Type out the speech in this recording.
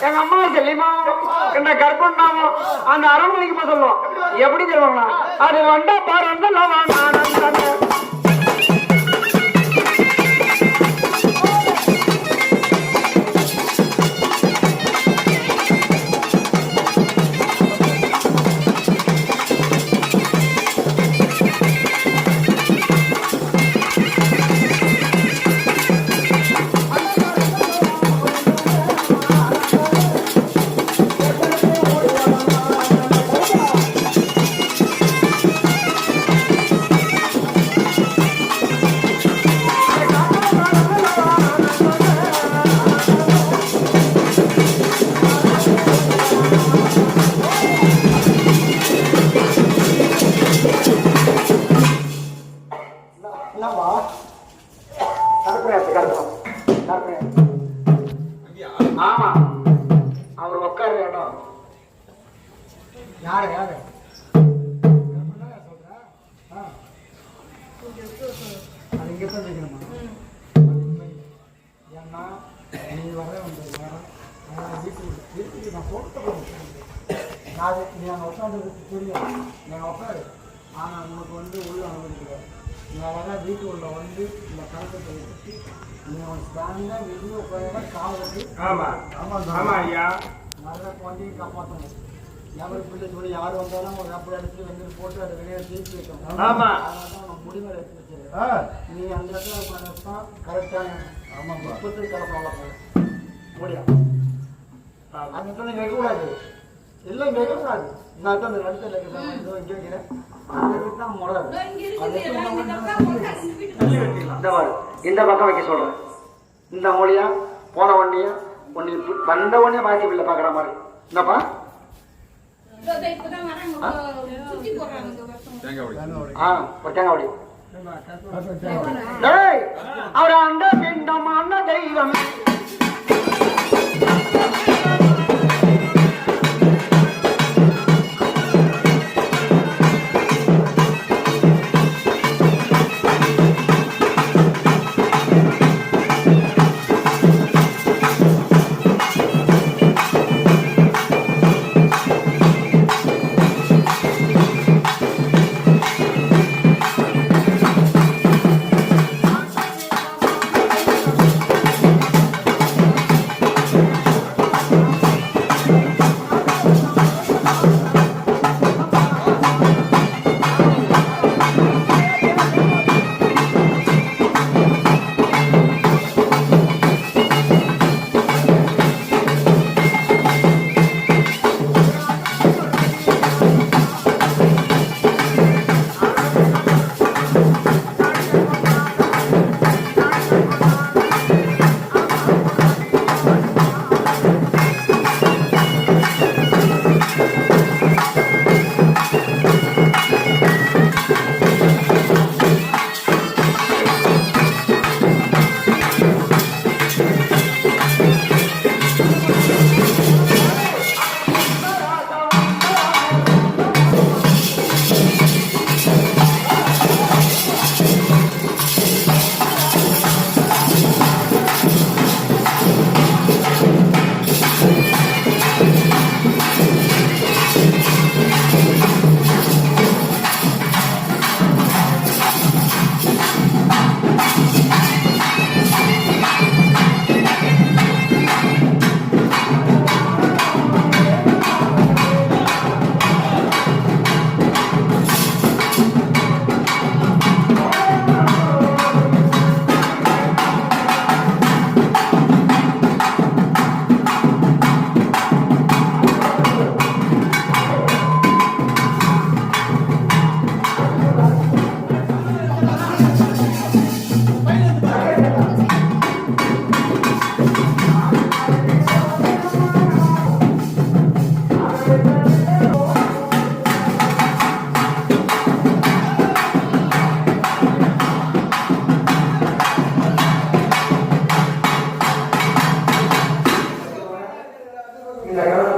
எங்க அம்மா செல்லிமா என்ன கற்பனாமோ அந்த அரண்மனைக்கு போக சொல்லுவோம். எப்படி சொல்லுவாங்களா அது வந்தா பாரு வந்தா என்னவா கற்பனை கற்பனை கற்பனை ஆமா. அவர் உட்கார இடம் யாரு யாரு? அது இங்கே தான் வைக்கணுமா ஏன்னா நீ வர வந்த நேரம் நான் வீட்டுக்கு வீட்டுக்கு நான் போட்டு நான் நீ அங்கே உட்காந்துருக்கு தெரியும். நீங்கள் உட்காரு. ஆனால் உனக்கு வந்து உள்ள அனுமதிக்கிறேன் நீ அழகாக வீட்டு உள்ள வந்து இந்த கலக்கத்தை வச்சு நீ அவன் ஸ்டாண்டாக வெளியே உட்கார கால் வச்சு ஆமா. ஆமாம் ஆமா. ஐயா. நல்ல குழந்தையும் காப்பாற்றணும் எவரு பிள்ளை சொல்லி யார் வந்தாலும் ஒரு அப்படி எடுத்து வெந்நீர் போட்டு அதை வெளியே தீர்த்து வைக்கணும். ஆமா. அதனால தான் நான் முடிவை எடுத்து வச்சிருக்கேன். நீ அந்த இடத்துல உட்காந்து கரெக்டான ஆமாம் முப்பத்தி கிழமை வளர்க்கணும் முடியா அந்த இடத்துல நீங்க வைக்கக்கூடாது. இல்லை இங்கே வைக்கக்கூடாது நான் தான் அந்த இடத்துல நம்ம இந்த பக்கம் வைக்க சொல்றேன் இந்த மொழியா போன ஒன்னியா ஒன்னு வந்த உடனே மாற்றி பிள்ளை பார்க்குற மாதிரி இந்தப்பா ஆ ஒரு தேங்காய் டேய் அவர் அந்த பிண்டமான தெய்வம் y